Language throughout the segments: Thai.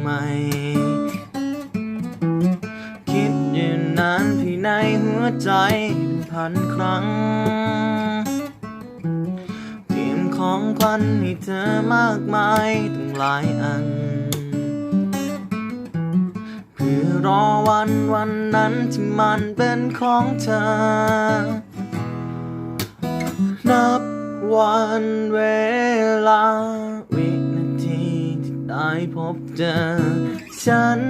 ใหม่ คิดอยู่นานพี่ในหัวใจเป็นพันครั้งเพียงของขวัญให้เธอมากมายตั้งหลายอัน เพื่อรอวันวันนั้นที่มันเป็นของเธอ นับวันเวลาวิ ได้พบเจอ ฉัน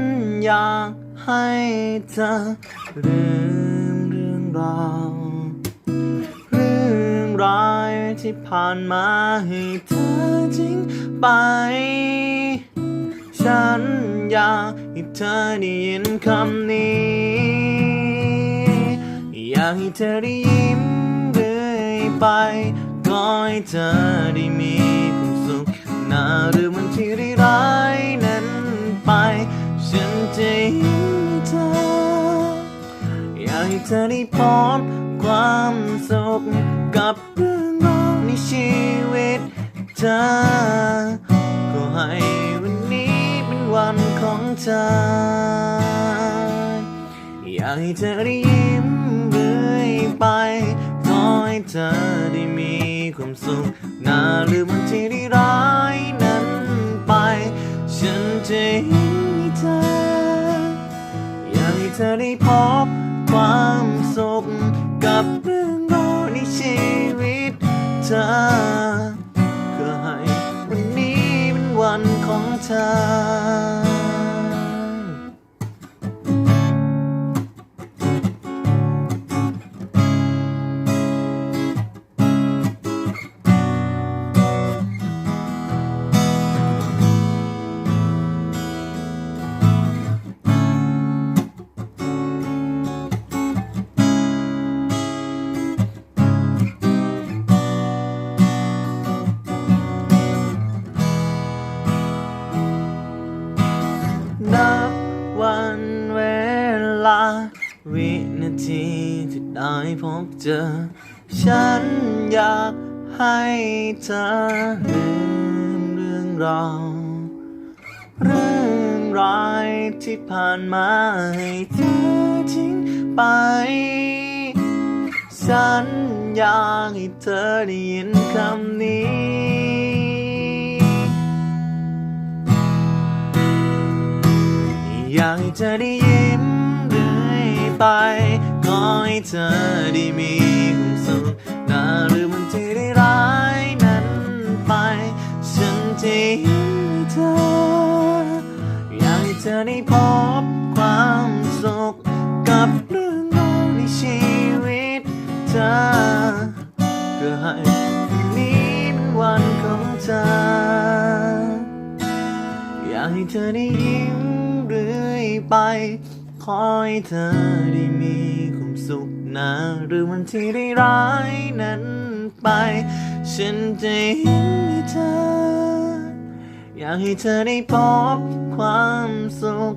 อยากให้เธอลืมเรื่องราวเรื่องร้ายที่ผ่านมาให้เธอทิ้งไป ฉันอยากให้เธอได้ยินคำนี้ อยากให้เธอได้ยิ้มเรื่อยไป ก็ให้เธอได้มี หน้าหรือมันที่ร้ายนั้นไป ฉันจะยิ้มให้เธอ อยากให้เธอได้พบความสุขกับเรื่องราวในชีวิตเธอก็ให้วันนี้เป็นวันของเธอ อยากให้เธอได้ยิ้มเรื่อยไปขอให้เธอได้มีความสุขนาหรือมัน เธอ อยากให้เธอได้พบความสุขกับเรื่องราวในชีวิตเธอเพื่อให้วันนี้เป็นวันของเธอ ลา วินาทีที่ได้พบเจอ ฉันอยากให้เธอลืมเรื่องราวเรื่องร้ายที่ผ่านมาให้เธอทิ้งไปฉันอยากให้เธอได้ยินคำนี้อยากให้เธอได้ยิ้มเรื่อย ไปก็ให้เธอได้มีความสุขน้าหรือมันที่ได้ร้ายนั้นไป ฉันจะยิ้มให้เธอ อยากให้เธอได้พบความสุขกับเรื่องราวในชีวิตเธอเพื่อให้วันนี้เป็นวันของเธอ อยากให้เธอได้ยิ้มเรื่อยไป ขอให้เธอได้มีความสุขนะหรือวันที่ได้ร้ายนั้นไป ฉันจะยิ้มให้เธอ อยากให้เธอได้พบความสุข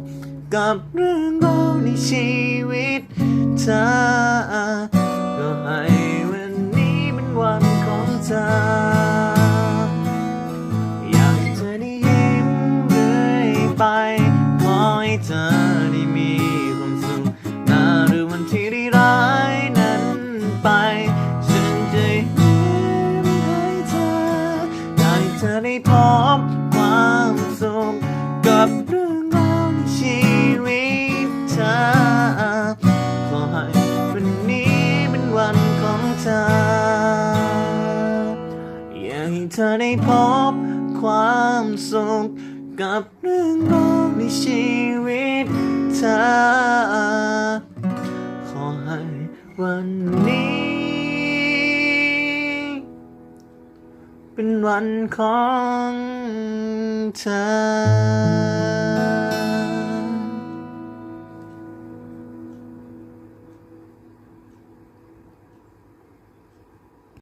กับเรื่องราวในชีวิตเธอ ไป ฉันจะยิ้มให้เธออยากให้เธอได้พบความสุขกับเรื่องราวในชีวิตเธอ ขอให้วันนี้เป็นวันของเธอ อยากให้เธอได้พบความสุขกับเรื่องราวในชีวิตเธอ ให้วันนี้ เป็นวันของเธอ